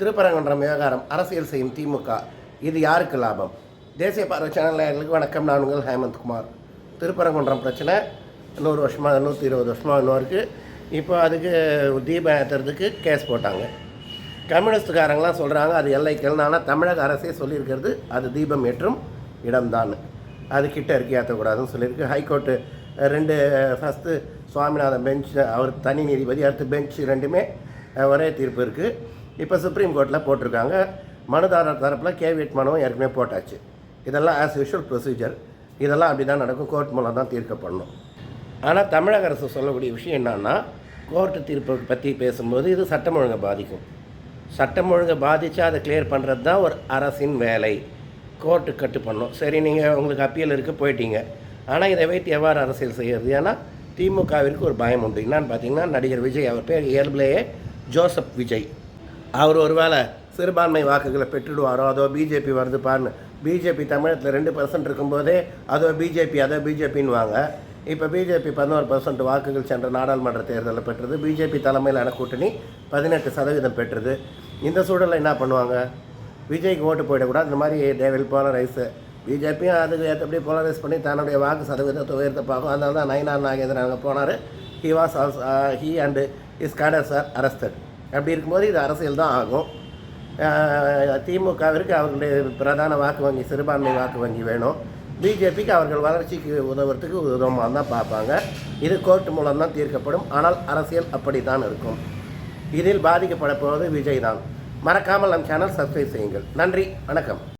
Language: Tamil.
திருப்பரங்குன்றம் விவகாரம் அரசியல் செய்யும் திமுக. இது யாருக்கு லாபம்? தேசிய பார்வை சேனல்களுக்கு வணக்கம். நான் உங்கள் ஹேமந்த் குமார் திருப்பரங்குன்றம் பிரச்சனை. நூறு வருஷமாக நூற்றி இருபது வருஷமாக இன்னும் இருக்குது இப்போ அதுக்கு தீபம் ஏற்றுறதுக்கு கேஸ் போட்டாங்க. கம்யூனிஸ்டுக்காரங்களாம் சொல்கிறாங்க அது எல்லைக்கல் ஆனால் தமிழக அரசே சொல்லியிருக்கிறது அது தீபம் ஏற்றும் இடம்தான். அது கிட்ட இருக்கு ஏற்றக்கூடாதுன்னு சொல்லியிருக்கு. ஹைகோர்ட்டு ரெண்டு ஃபஸ்ட்டு சுவாமிநாதன் பெஞ்ச் அவர் தனி நீதிபதி அடுத்து பெஞ்ச் ரெண்டுமே ஒரே தீர்ப்பு இருக்குது இப்போ சுப்ரீம் கோர்ட்டில் போட்டிருக்காங்க. மனுதாரர் தரப்பில் கேவியட் மனுவும் ஏற்கனவே போட்டாச்சு. இதெல்லாம் ஆஸ் யூஷுவல் ப்ரொசீஜர் இதெல்லாம் அப்படி தான் நடக்கும். கோர்ட் மூலம் தான் தீர்க்கப்படணும். ஆனால் தமிழக அரசு சொல்லக்கூடிய விஷயம் என்னன்னா கோர்ட்டு தீர்ப்பை பற்றி பேசும்போது இது சட்டம் ஒழுங்கை பாதிக்கும். சட்டம் ஒழுங்கை பாதித்து அதை கிளியர் பண்ணுறது தான் ஒரு அரசின் வேலை. கோர்ட்டு கட்டு பண்ணும். சரி நீங்கள் உங்களுக்கு அப்பீல் இருக்க போயிட்டீங்க. ஆனால் இதை வைத்து எவ்வாறு அரசியல் செய்கிறது ஏன்னா திமுகவிற்கு ஒரு பயம் உண்டு. என்னான்னு பார்த்தீங்கன்னா நடிகர் விஜய் அவர் பேர் இயல்பிலேயே ஜோசப் விஜய் அவர் ஒருவேளை சிறுபான்மை வாக்குகளை பெற்றுடுவாரோ? அதோ பிஜேபி வருது பாருன்னு பிஜேபி தமிழகத்தில் ரெண்டு பர்சன்ட் இருக்கும்போதே அதோ பிஜேபி அதோ பிஜேபின்னு வாங்க இப்போ பிஜேபி பதினோரு பர்சன்ட் வாக்குகள் சென்ற நாடாளுமன்ற தேர்தலில் பெற்றது. பிஜேபி தலைமையிலான கூட்டணி பதினெட்டு சதவீதம் பெற்றது. இந்த சூழலில் என்ன பண்ணுவாங்க? விஜய்க்கு ஓட்டு போயிடக்கூடாது. இந்த மாதிரி டேவில் போலரைஸ் பிஜேபியும் அதுக்கு ஏற்றபடி போலரைஸ் பண்ணி தன்னுடைய வாக்கு சதவீதத்தை உயர்த்த பார்க்கும். அதனால தான் நயினார் நாகேந்திரன் அங்கே போனார். He was also he and is cadres sir arrested அப்படி இருக்கும்போது இது அரசியல் தான் ஆகும். திமுகவிற்கு அவர்களுடைய பிரதான வாக்கு வங்கி சிறுபான்மை வாக்கு வங்கி வேணும். பிஜேபிக்கு அவர்கள் வளர்ச்சிக்கு உதவுறதுக்கு உதவமாக தான் பார்ப்பாங்க. இது கோர்ட் மூலம் தான் தீர்க்கப்படும். ஆனால் அரசியல் அப்படி தான் இருக்கும். இதில் பாதிக்கப்பட போவது விஜய் தான். மறக்காமல் நம் சேனல் சப்ஸ்கிரைப் செய்யுங்கள். நன்றி. வணக்கம்.